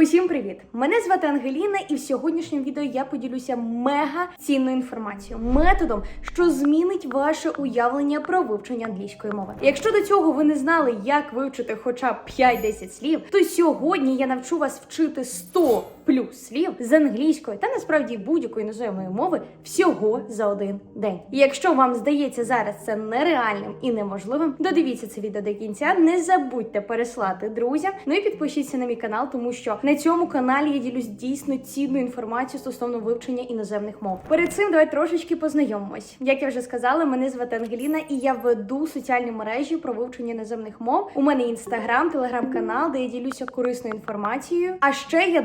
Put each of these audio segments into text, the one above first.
Усім привіт! Мене звати Ангеліна, і в сьогоднішньому відео я поділюся мега цінною інформацією, методом, що змінить ваше уявлення про вивчення англійської мови. Якщо до цього ви не знали, як вивчити хоча б 5-10 слів, то сьогодні я навчу вас вчити 100 плюс слів з англійської та насправді будь-якої іноземної мови всього за один день. І якщо вам здається зараз це нереальним і неможливим, додивіться це відео до кінця. Не забудьте переслати друзям. Ну і підпишіться на мій канал, тому що на цьому каналі я ділюсь дійсно цінною інформацією стосовно вивчення іноземних мов. Перед цим давай трошечки познайомимось. Як я вже сказала, мене звати Ангеліна, і я веду соціальні мережі про вивчення іноземних мов. У мене інстаграм, телеграм-канал, де я ділюся корисною інформацією. А ще я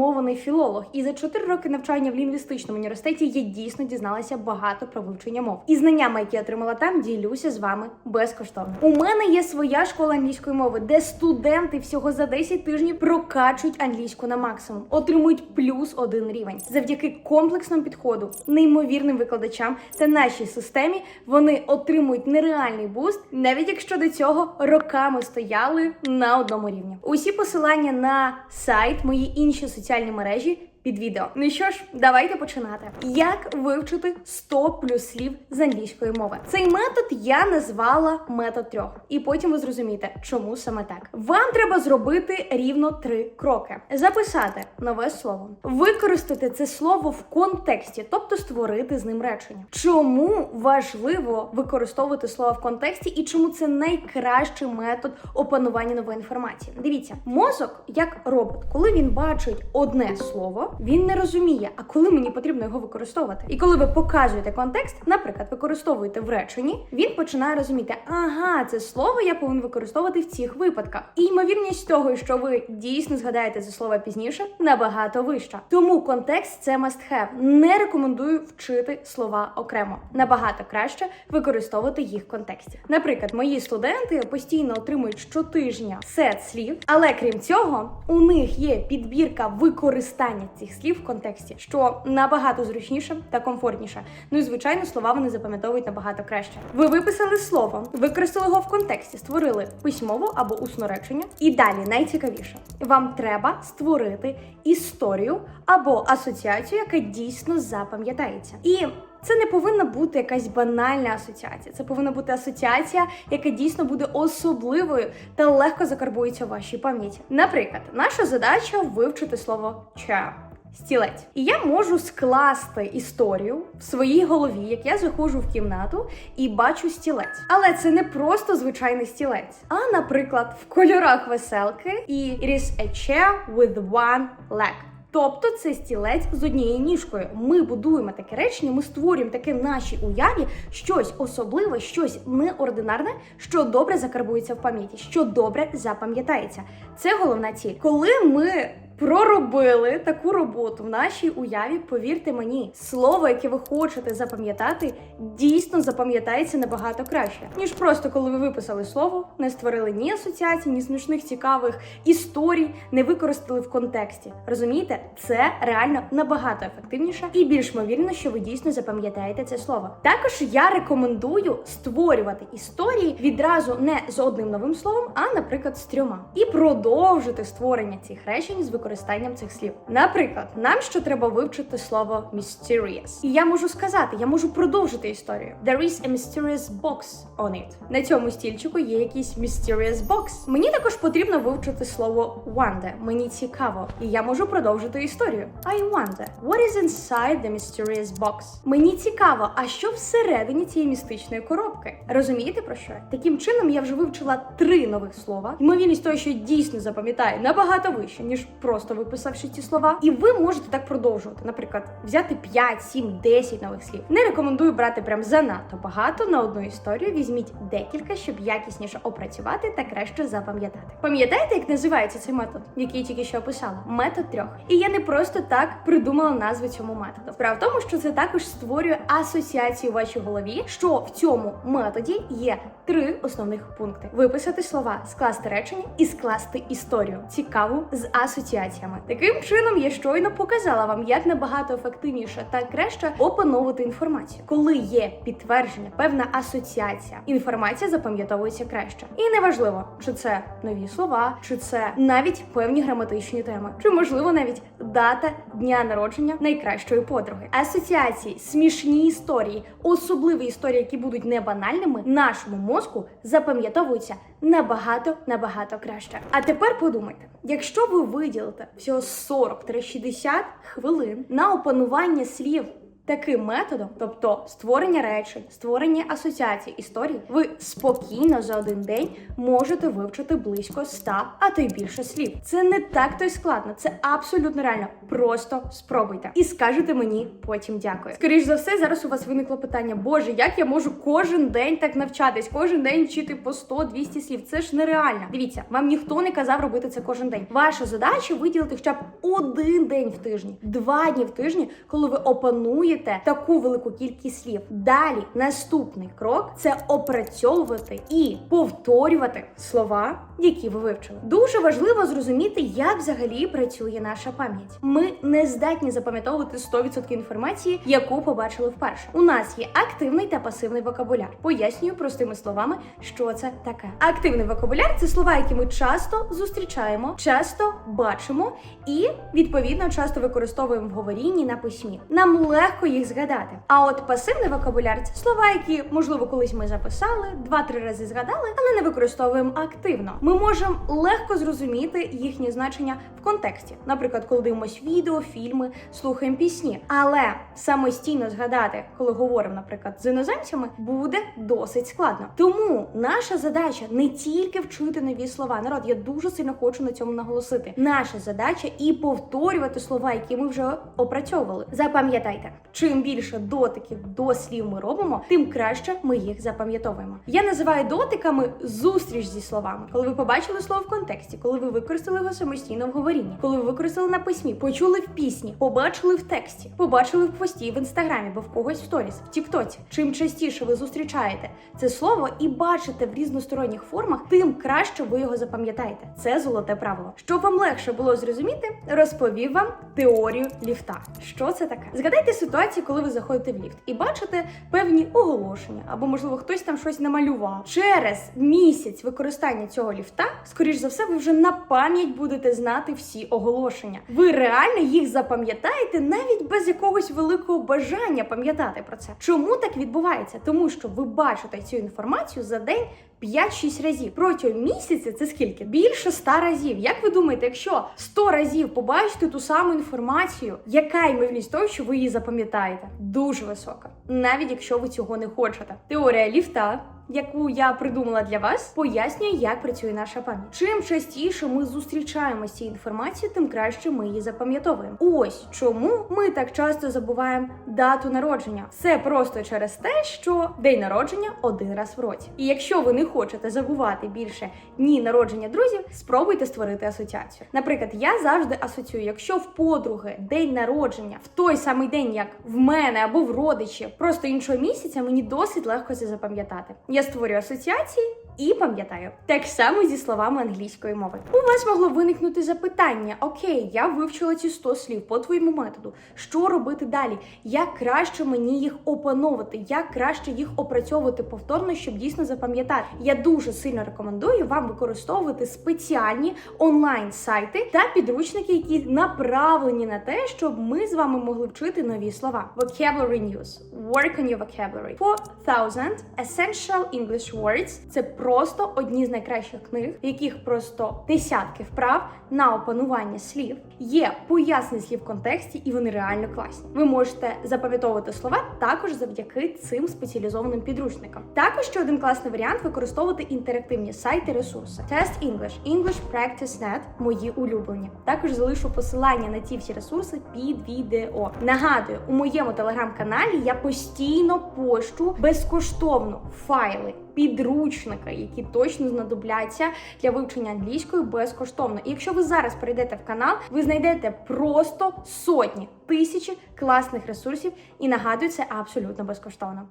дипломований філолог. І за 4 роки навчання в лінгвістичному університеті я дійсно дізналася багато про вивчення мов. І знаннями, які отримала там, ділюся з вами безкоштовно. У мене є своя школа англійської мови, де студенти всього за 10 тижнів прокачують англійську на максимум, отримують плюс один рівень. Завдяки комплексному підходу, неймовірним викладачам та нашій системі вони отримують нереальний буст, навіть якщо до цього роками стояли на одному рівні. Усі посилання на сайт, мої інші соціальні мережі. Під відео. Ну що ж, давайте починати. Як вивчити 100 плюс слів з англійської мови? Цей метод я назвала метод трьох, і потім ви зрозумієте, чому саме так. Вам треба зробити рівно три кроки: записати нове слово, використати це слово в контексті, тобто створити з ним речення. Чому важливо використовувати слово в контексті і чому це найкращий метод опанування нової інформації? Дивіться, мозок як робот, коли він бачить одне слово, він не розуміє, а коли мені потрібно його використовувати. І коли ви показуєте контекст, наприклад, використовуєте в реченні, він починає розуміти, ага, це слово я повинен використовувати в цих випадках. І ймовірність того, що ви дійсно згадаєте це слово пізніше, набагато вища. Тому контекст це must have. Не рекомендую вчити слова окремо. Набагато краще використовувати їх в контексті. Наприклад, мої студенти постійно отримують щотижня сет слів, але крім цього, у них є підбірка використання цих слів в контексті, що набагато зручніше та комфортніше. Ну і звичайно, слова вони запам'ятовують набагато краще. Ви виписали слово, використали його в контексті, створили письмово або усно речення. І далі найцікавіше, вам треба створити історію або асоціацію, яка дійсно запам'ятається. І це не повинна бути якась банальна асоціація. Це повинна бути асоціація, яка дійсно буде особливою та легко закарбується у вашій пам'яті. Наприклад, наша задача вивчити слово chair. Стілець, і я можу скласти історію в своїй голові, як я заходжу в кімнату і бачу стілець. Але це не просто звичайний стілець, а, наприклад, в кольорах веселки і it is a chair with one leg. Тобто це стілець з однією ніжкою. Ми будуємо таке речення, ми створюємо таке в нашій уяві щось особливе, щось неординарне, що добре закарбується в пам'яті, що добре запам'ятається. Це головна ціль. Коли ми проробили таку роботу в нашій уяві, повірте мені, слово, яке ви хочете запам'ятати, дійсно запам'ятається набагато краще, ніж просто коли ви виписали слово, не створили ні асоціацій, ні смішних цікавих історій, не використали в контексті. Розумієте, це реально набагато ефективніше і більш ймовірно, що ви дійсно запам'ятаєте це слово. Також я рекомендую створювати історії відразу не з одним новим словом, а, наприклад, з трьома, і продовжити створення цих речень з використанням цих слів. Наприклад, нам ще треба вивчити слово mysterious. І я можу сказати, я можу продовжити історію. There is a mysterious box on it. На цьому стільчику є якийсь mysterious box. Мені також потрібно вивчити слово wonder. Мені цікаво, і я можу продовжити історію. I wonder, what is inside the mysterious box? Мені цікаво, а що всередині цієї містичної коробки? Розумієте про що? Таким чином я вже вивчила три нових слова. Ймовірність того, що дійсно запам'ятаю, набагато вище, ніж просто виписавши ці слова. І ви можете так продовжувати. Наприклад, взяти 5, 7, 10 нових слів. Не рекомендую брати прям занадто багато на одну історію. Візьміть декілька, щоб якісніше опрацювати та краще запам'ятати. Пам'ятаєте, як називається цей метод, який я тільки що описала? Метод трьох. І я не просто так придумала назву цьому методу. Справа в тому, що це також створює асоціацію в вашій голові, що в цьому методі є три основних пункти: виписати слова, скласти речення і скласти історію цікаву з асоціацією. Асоціаціями. Таким чином, я щойно показала вам, як набагато ефективніше та краще опановувати інформацію. Коли є підтвердження, певна асоціація, інформація запам'ятовується краще. І неважливо, чи це нові слова, чи це навіть певні граматичні теми, чи можливо навіть дата дня народження найкращої подруги. Асоціації, смішні історії, особливі історії, які будуть не банальними, нашому мозку запам'ятовуються набагато набагато краще. А тепер подумайте, якщо ви виділите всього 40-60 хвилин на опанування слів. Таким методом, тобто створення речень, створення асоціацій історій, ви спокійно за один день можете вивчити близько 100, а то й більше слів. Це не так то й складно, це абсолютно реально. Просто спробуйте і скажете мені потім дякую. Скоріш за все, зараз у вас виникло питання: Боже, як я можу кожен день так навчатись, кожен день вчити по 100-200 слів? Це ж нереально. Дивіться, вам ніхто не казав робити це кожен день. Ваша задача виділити хоча б один день в тижні, два дні в тижні, коли ви опануєте таку велику кількість слів. Далі наступний крок це опрацьовувати і повторювати слова, які ви вивчили. Дуже важливо зрозуміти, як взагалі працює наша пам'ять. Ми не здатні запам'ятовувати 100% інформації, яку побачили вперше. У нас є активний та пасивний вокабуляр. Пояснюю простими словами, що це таке. Активний вокабуляр це слова, які ми часто зустрічаємо, часто бачимо і відповідно часто використовуємо в говорінні на письмі. Нам легко їх згадати. А от пасивний вокабуляр це слова, які можливо колись ми записали, два-три рази згадали, але не використовуємо активно. Ми можемо легко зрозуміти їхнє значення в контексті, наприклад, коли дивимося відео, фільми, слухаємо пісні. Але самостійно згадати, коли говоримо, наприклад, з іноземцями, буде досить складно. Тому наша задача не тільки вчити нові слова. Народ, я дуже сильно хочу на цьому наголосити. Наша задача і повторювати слова, які ми вже опрацьовували. Запам'ятайте, чим більше дотиків до слів ми робимо, тим краще ми їх запам'ятовуємо. Я називаю дотиками зустріч зі словами, коли ви побачили слово в контексті, коли ви використали його самостійно в говорінні, коли ви використали на письмі, почули в пісні, побачили в тексті, побачили в пості в інстаграмі, або в когось в сторіс, в Тіктоці. Чим частіше ви зустрічаєте це слово і бачите в різносторонніх формах, тим краще ви його запам'ятаєте. Це золоте правило. Щоб вам легше було зрозуміти, розповів вам теорію ліфта. Що це таке? Згадайте ситуацію, коли ви заходите в ліфт і бачите певні оголошення, або можливо хтось там щось намалював. Через місяць використання цього ліфта, скоріш за все, ви вже на пам'ять будете знати всі оголошення. Ви реально їх запам'ятаєте навіть без якогось великого бажання пам'ятати про це. Чому так відбувається? Тому що ви бачите цю інформацію за день. 5-6 разів протягом місяця це скільки? Більше 100 разів. Як ви думаєте, якщо 100 разів побачите ту саму інформацію, яка ймовірність того, що ви її запам'ятаєте? Дуже висока, навіть якщо ви цього не хочете. Теорія ліфта. Яку я придумала для вас, пояснює, як працює наша пам'ять. Чим частіше ми зустрічаємося з цією інформацією, тим краще ми її запам'ятовуємо. Ось чому ми так часто забуваємо дату народження. Це просто через те, що день народження один раз в році. І якщо ви не хочете забувати більше дні народження друзів, спробуйте створити асоціацію. Наприклад, я завжди асоціюю, якщо в подруги день народження в той самий день, як в мене або в родичів, просто іншого місяця, мені досить легко це запам'ятати. Я створюю асоціації. І пам'ятаю, так само зі словами англійської мови. У вас могло виникнути запитання: Окей, я вивчила ці 100 слів по твоєму методу. Що робити далі? Як краще мені їх опановувати? Як краще їх опрацьовувати повторно, щоб дійсно запам'ятати? Я дуже сильно рекомендую вам використовувати спеціальні онлайн-сайти та підручники, які направлені на те, щоб ми з вами могли вчити нові слова. Vocabulary News. Work on your vocabulary. 4000 Essential English Words – це просто одні з найкращих книг, в яких просто десятки вправ на опанування слів. Є пояснення слів в контексті, і вони реально класні. Ви можете запам'ятовувати слова також завдяки цим спеціалізованим підручникам. Також ще один класний варіант використовувати інтерактивні сайти, ресурси. Test English, English Practice Net – мої улюблені. Також залишу посилання на ці всі ресурси під відео. Нагадую, у моєму телеграм-каналі я постійно пощу безкоштовно файли. Підручника, які точно знадобляться для вивчення англійської безкоштовно. І якщо ви зараз перейдете в канал, ви знайдете просто сотні тисячі класних ресурсів і нагадую, це абсолютно безкоштовно.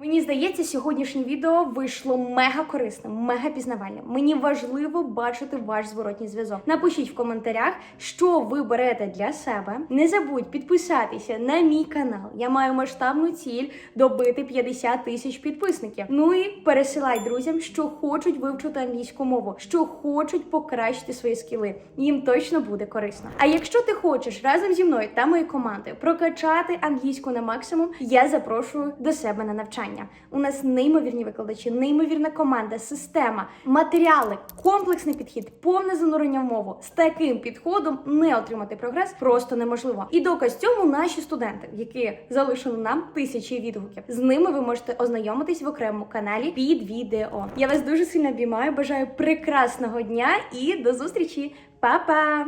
Мені здається, сьогоднішнє відео вийшло мега корисним, мега пізнавальним. Мені важливо бачити ваш зворотній зв'язок. Напишіть в коментарях, що ви берете для себе. Не забудь підписатися на мій канал. Я маю масштабну ціль добити 50 тисяч підписників. Ну і пересилай друзям, що хочуть вивчити англійську мову, що хочуть покращити свої скіли. Їм точно буде корисно. А якщо ти хочеш разом зі мною та моєю командою прокачати англійську на максимум, я запрошую до себе на навчання. У нас неймовірні викладачі, неймовірна команда, система, матеріали, комплексний підхід, повне занурення в мову. З таким підходом не отримати прогрес просто неможливо. І доказ цьому наші студенти, які залишили нам тисячі відгуків. З ними ви можете ознайомитись в окремому каналі під відео. Я вас дуже сильно обіймаю. Бажаю прекрасного дня і до зустрічі, Па-па!